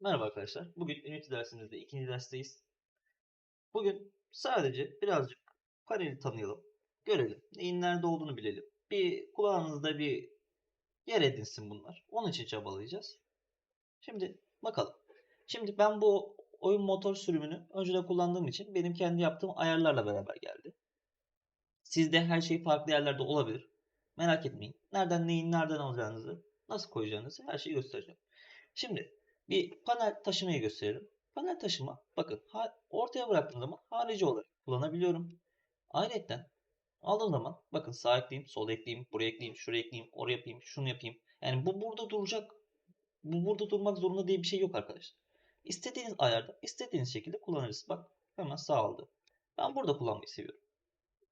Merhaba arkadaşlar. Bugün Unity dersimizde ikinci dersteyiz. Bugün sadece birazcık paneli tanıyalım, görelim, neyin nerede olduğunu bilelim. Bir kulağınızda bir yer edinsin bunlar. Onun için çabalayacağız. Şimdi bakalım. Şimdi ben bu oyun motor sürümünü önceden kullandığım için benim kendi yaptığım ayarlarla beraber geldi. Sizde her şey farklı yerlerde olabilir. Merak etmeyin. Nereden neyin nereden alacağınızı, nasıl koyacağınızı her şeyi göstereceğim. Şimdi bir panel taşımayı gösterelim. Panel taşıma bakın ortaya bıraktığım zaman harici olarak kullanabiliyorum. Ayrıca aldığım zaman bakın sağ ekleyeyim, sol ekleyeyim, buraya ekleyeyim, şuraya ekleyeyim, oraya yapayım, şunu yapayım. Yani bu burada duracak. Bu burada durmak zorunda diye bir şey yok arkadaşlar. İstediğiniz ayarda, istediğiniz şekilde kullanırız. Bak hemen sağ aldı. Ben burada kullanmayı seviyorum.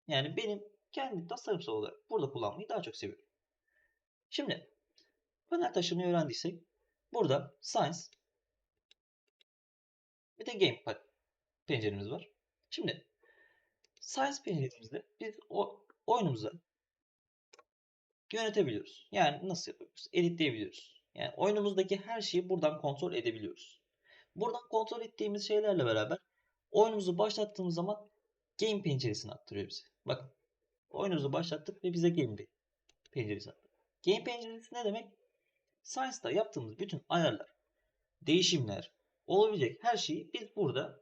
Yani benim kendi tasarımsal olarak burada kullanmayı daha çok seviyorum. Şimdi panel taşımayı öğrendiysek burada Science bir de Gamepad penceremiz var. Şimdi Science penceremizde biz o oyunumuzu yönetebiliyoruz. Yani nasıl yapabiliyoruz? Editleyebiliyoruz. Yani oyunumuzdaki her şeyi buradan kontrol edebiliyoruz. Buradan kontrol ettiğimiz şeylerle beraber oyunumuzu başlattığımız zaman Game penceresini attırıyor bize. Bakın oyunumuzu başlattık ve bize Game penceresi attı. Game penceresi ne demek? Science'da yaptığımız bütün ayarlar, değişimler, olabilecek her şeyi biz burada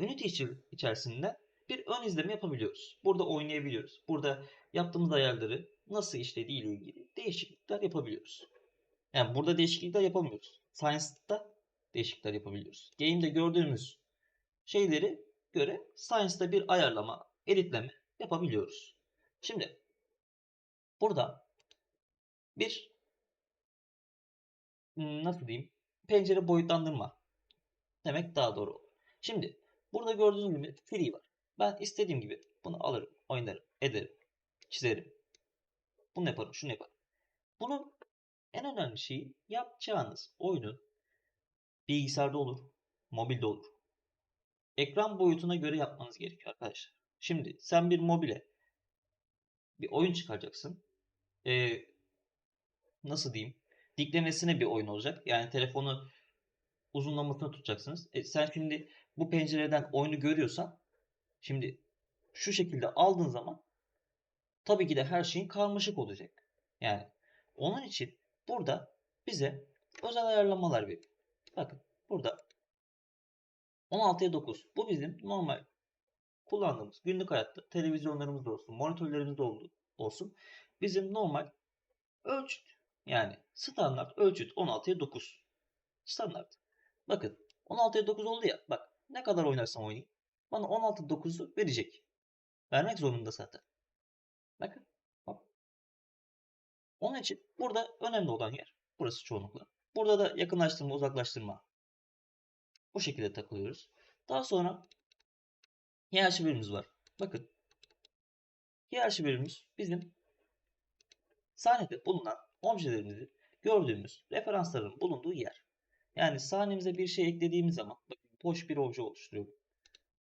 Unity içerisinde bir ön izleme yapabiliyoruz. Burada oynayabiliyoruz. Burada yaptığımız ayarları nasıl işlediği ile ilgili değişiklikler yapabiliyoruz. Yani burada değişiklikler yapamıyoruz. Science'da değişiklikler yapabiliyoruz. Game'de gördüğümüz şeyleri göre Science'da bir ayarlama, editleme yapabiliyoruz. Şimdi burada bir nasıl diyeyim pencere boyutlandırma demek daha doğru olur. Şimdi burada gördüğünüz gibi free var. Ben istediğim gibi bunu alırım, oynarım, ederim, çizerim. Bunu yaparım, şunu yaparım. Bunun en önemli şeyi yapacağınız oyunun bilgisayarda olur, mobilde olur. Ekran boyutuna göre yapmanız gerekiyor arkadaşlar. Şimdi sen bir mobile bir oyun çıkaracaksın. Ee, nasıl diyeyim? Diklemesine bir oyun olacak. Yani telefonu uzunlamasını tutacaksınız. E sen şimdi bu pencereden oyunu görüyorsan şimdi şu şekilde aldığın zaman tabii ki de her şeyin karmaşık olacak. Yani onun için burada bize özel ayarlamalar veriyor. Bakın burada 16'ya 9. Bu bizim normal kullandığımız günlük hayatta televizyonlarımızda olsun, monitörlerimizde olsun bizim normal ölçüt yani standart ölçüt 16'ya 9. Standart. Bakın 16'ya 9 oldu ya. Bak ne kadar oynarsam oynayayım. Bana 16 9'u verecek. Vermek zorunda zaten. Bakın. Hop. Onun için burada önemli olan yer. Burası çoğunlukla. Burada da yakınlaştırma, uzaklaştırma. Bu şekilde takılıyoruz. Daha sonra hiyerarşi bölümümüz var. Bakın. Hiyerarşi bölümümüz bizim sahnede bulunan objelerimizi gördüğümüz referansların bulunduğu yer. Yani sahnemize bir şey eklediğimiz zaman bakın boş bir obje oluşturuyor.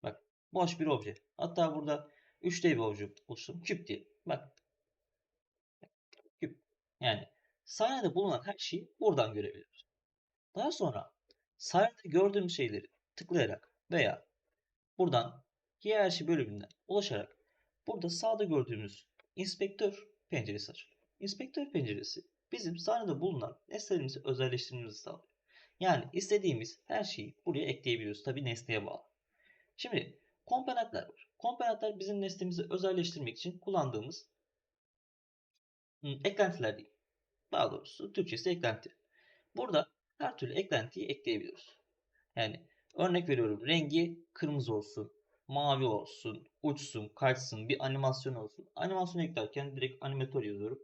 Bak boş bir obje. Hatta burada 3D bir obje oluşturuyorum. Küp diye. Bak. Küp. Yani sahnede bulunan her şeyi buradan görebiliyoruz. Daha sonra sahnede gördüğümüz şeyleri tıklayarak veya buradan hiyerarşi bölümünden ulaşarak burada sağda gördüğümüz inspektör penceresi açılıyor. İnspektör penceresi bizim sahnede bulunan nesnelerimizi özelleştirmemizi sağlıyor. Yani istediğimiz her şeyi buraya ekleyebiliyoruz. Tabi nesneye bağlı. Şimdi komponentler var. Komponentler bizim nesnemizi özelleştirmek için kullandığımız eklentiler değil. Daha doğrusu Türkçesi eklenti. Burada her türlü eklentiyi ekleyebiliyoruz. Yani örnek veriyorum rengi kırmızı olsun, mavi olsun, uçsun, kaçsın, bir animasyon olsun. Animasyon eklerken direkt animatör yazıyorum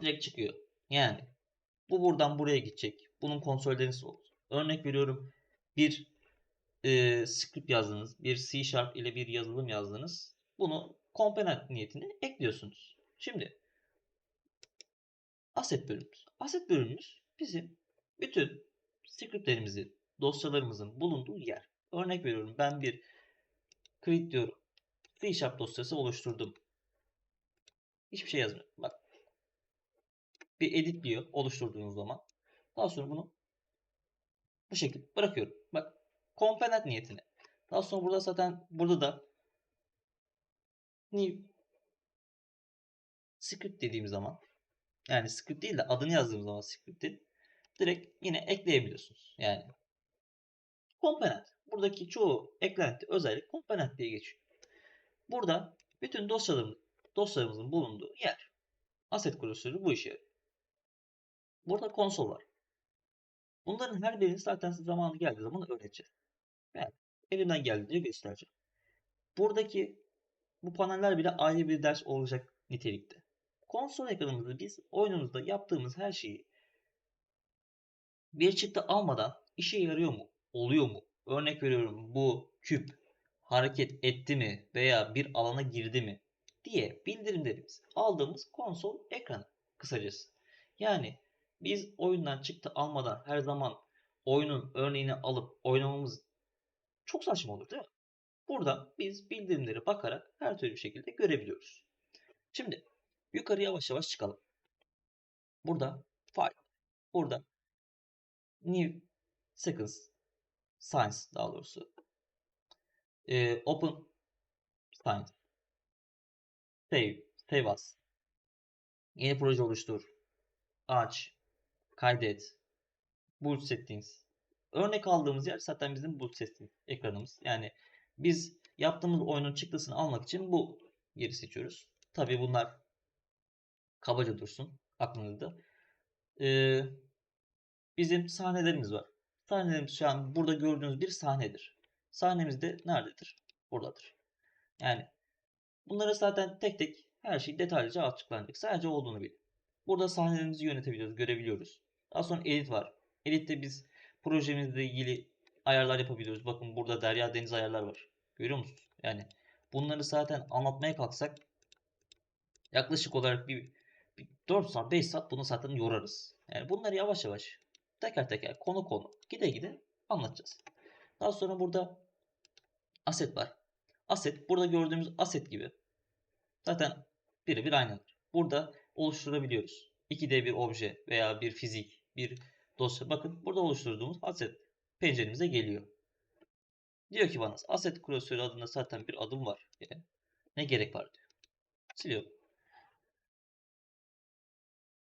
direkt çıkıyor. Yani bu buradan buraya gidecek. Bunun nasıl olur? Örnek veriyorum bir e, script yazdınız. Bir C Sharp ile bir yazılım yazdınız. Bunu komponent niyetine ekliyorsunuz. Şimdi asset bölümümüz. Asset bölümümüz bizim bütün scriptlerimizin, dosyalarımızın bulunduğu yer. Örnek veriyorum ben bir create diyorum. C Sharp dosyası oluşturdum. Hiçbir şey yazmıyorum. Bak bir editliyor oluşturduğunuz zaman. Daha sonra bunu Bu şekilde bırakıyorum. Bak komponent niyetine. Daha sonra burada zaten burada da new script dediğim zaman yani script değil de adını yazdığım zaman script'in direkt yine ekleyebiliyorsunuz. Yani komponent. Buradaki çoğu eklenti özellik komponent diye geçiyor. Burada bütün dosyalarımız, dosyalarımızın bulunduğu yer. Asset klasörü bu işe yarıyor. Burada konsol var. Bunların her birini zaten size zamanı geldiği zaman öğreteceğiz. Yani elimden geldiğince göstereceğim. Buradaki bu paneller bile ayrı bir ders olacak nitelikte. Konsol ekranımızda biz oyunumuzda yaptığımız her şeyi bir çıktı almadan işe yarıyor mu? Oluyor mu? Örnek veriyorum bu küp hareket etti mi veya bir alana girdi mi diye bildirimlerimiz aldığımız konsol ekranı kısacası. Yani biz oyundan çıktı almadan her zaman oyunun örneğini alıp oynamamız çok saçma olur değil mi? Burada biz bildirimlere bakarak her türlü şekilde görebiliyoruz. Şimdi yukarı yavaş yavaş çıkalım. Burada file, burada new seconds science daha doğrusu e, open science save, save as yeni proje oluştur aç kaydet boot settings örnek aldığımız yer zaten bizim boot settings ekranımız yani biz yaptığımız oyunun çıktısını almak için bu yeri seçiyoruz tabi bunlar kabaca dursun aklınızda ee, bizim sahnelerimiz var Sahnelerimiz şu an burada gördüğünüz bir sahnedir. Sahnemiz de nerededir? Buradadır. Yani bunları zaten tek tek her şey detaylıca açıklanacak. Sadece olduğunu bilin. Burada sahnelerimizi yönetebiliyoruz, görebiliyoruz. Daha sonra edit var. Edit'te biz projemizle ilgili ayarlar yapabiliyoruz. Bakın burada derya deniz ayarlar var. Görüyor musunuz? Yani bunları zaten anlatmaya kalksak yaklaşık olarak bir, bir 4 saat 5 saat bunu zaten yorarız. Yani bunları yavaş yavaş teker teker konu konu gide gide anlatacağız. Daha sonra burada aset var. Aset burada gördüğümüz aset gibi. Zaten birebir aynıdır. Burada oluşturabiliyoruz. 2D bir obje veya bir fizik, bir dosya. Bakın burada oluşturduğumuz aset penceremize geliyor. Diyor ki bana aset klasörü adında zaten bir adım var. Yani ne gerek var diyor. Siliyorum.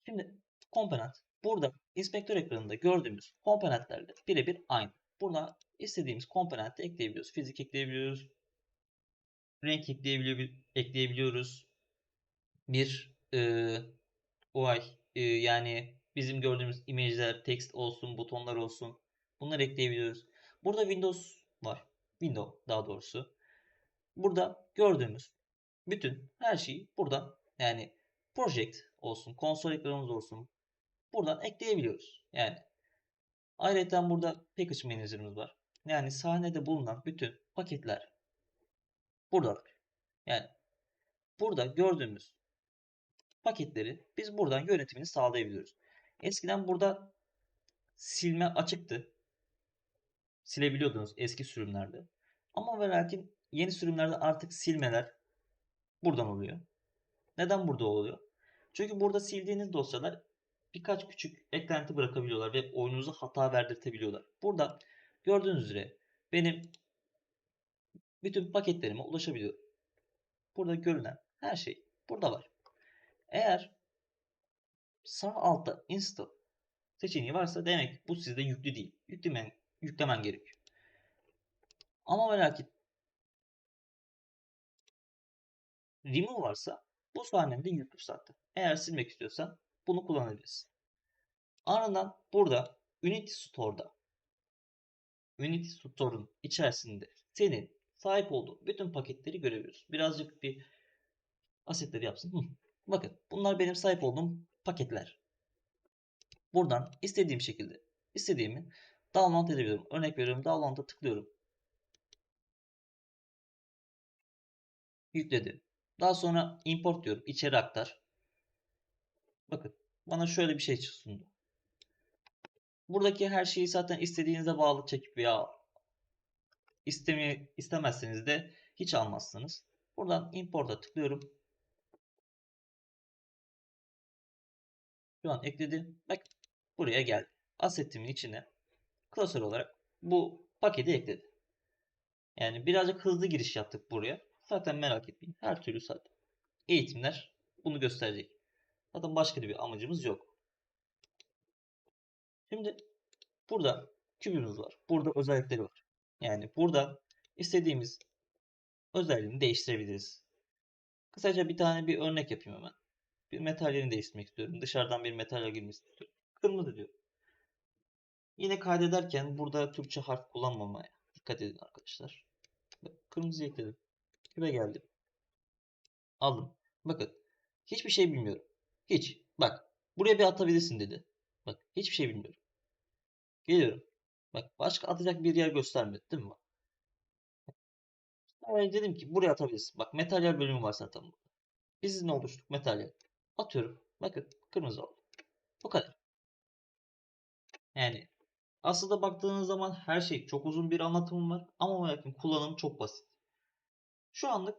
Şimdi komponent Burada inspektör ekranında gördüğümüz komponentlerle birebir aynı. Burada istediğimiz komponenti ekleyebiliyoruz. Fizik ekleyebiliyoruz. Renk ekleyebiliyoruz. Bir e, UI e, yani bizim gördüğümüz imajlar, text olsun, butonlar olsun. Bunları ekleyebiliyoruz. Burada Windows var. Windows daha doğrusu. Burada gördüğümüz bütün her şeyi buradan yani project olsun, konsol ekranımız olsun, buradan ekleyebiliyoruz. Yani ayrıca burada package manager'ımız var. Yani sahnede bulunan bütün paketler buradadır. Yani burada gördüğümüz paketleri biz buradan yönetimini sağlayabiliyoruz. Eskiden burada silme açıktı. Silebiliyordunuz eski sürümlerde. Ama ve lakin yeni sürümlerde artık silmeler buradan oluyor. Neden burada oluyor? Çünkü burada sildiğiniz dosyalar birkaç küçük eklenti bırakabiliyorlar ve oyununuza hata verdirtebiliyorlar. Burada gördüğünüz üzere benim bütün paketlerime ulaşabiliyor. Burada görünen her şey burada var. Eğer sağ altta install seçeneği varsa demek bu sizde yüklü değil. Yüklemen, yüklemen gerekiyor. Ama merak et. Remove varsa bu sahnende yüklü zaten. Eğer silmek istiyorsan bunu kullanabiliriz. Ardından burada Unity Store'da Unity Store'un içerisinde senin sahip olduğun bütün paketleri görebiliyoruz. Birazcık bir asetleri yapsın. Bakın bunlar benim sahip olduğum paketler. Buradan istediğim şekilde istediğimi download edebiliyorum. Örnek veriyorum download'a tıklıyorum. Yükledim. Daha sonra import diyorum. İçeri aktar. Bakın bana şöyle bir şey sundu. Buradaki her şeyi zaten istediğinize bağlı çekip veya istemi, istemezseniz de hiç almazsınız. Buradan import'a tıklıyorum. Şu an ekledim. Bak buraya geldi. Asetimin içine klasör olarak bu paketi ekledi. Yani birazcık hızlı giriş yaptık buraya. Zaten merak etmeyin. Her türlü zaten eğitimler bunu gösterecek. Zaten başka bir amacımız yok. Şimdi burada kübümüz var. Burada özellikleri var. Yani buradan istediğimiz özelliğini değiştirebiliriz. Kısaca bir tane bir örnek yapayım hemen. Bir metallerini değiştirmek istiyorum. Dışarıdan bir metalle girmesini istiyorum. Kırmızı diyor. Yine kaydederken burada Türkçe harf kullanmamaya dikkat edin arkadaşlar. Kırmızı ekledim. Küpe geldim. Aldım. Bakın. Hiçbir şey bilmiyorum. Hiç. Bak. Buraya bir atabilirsin dedi. Bak. Hiçbir şey bilmiyorum. Geliyorum. Bak. Başka atacak bir yer göstermedi değil mi? Ben dedim ki buraya atabilirsin. Bak materyal bölümü var zaten burada. Biz ne oluştuk? Materyal. Atıyorum. Bakın. Kırmızı oldu. Bu kadar. Yani aslında baktığınız zaman her şey çok uzun bir anlatımı var. Ama bakın kullanım çok basit. Şu anlık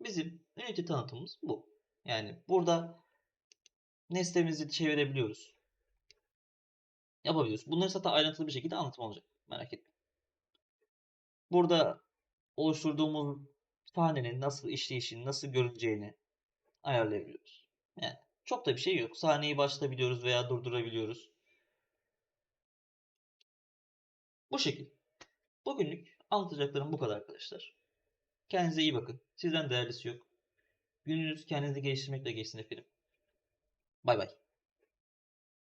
bizim Unity tanıtımımız bu. Yani burada nesnemizi çevirebiliyoruz. Yapabiliyoruz. Bunları zaten ayrıntılı bir şekilde anlatım olacak. Merak etmeyin. Burada oluşturduğumuz sahnenin nasıl işleyişini, nasıl görüneceğini ayarlayabiliyoruz. Yani çok da bir şey yok. Sahneyi başlatabiliyoruz veya durdurabiliyoruz. Bu şekil. Bugünlük anlatacaklarım bu kadar arkadaşlar. Kendinize iyi bakın. Sizden değerlisi yok. Gününüz kendinizi geliştirmekle geçsin efendim. Bay bay.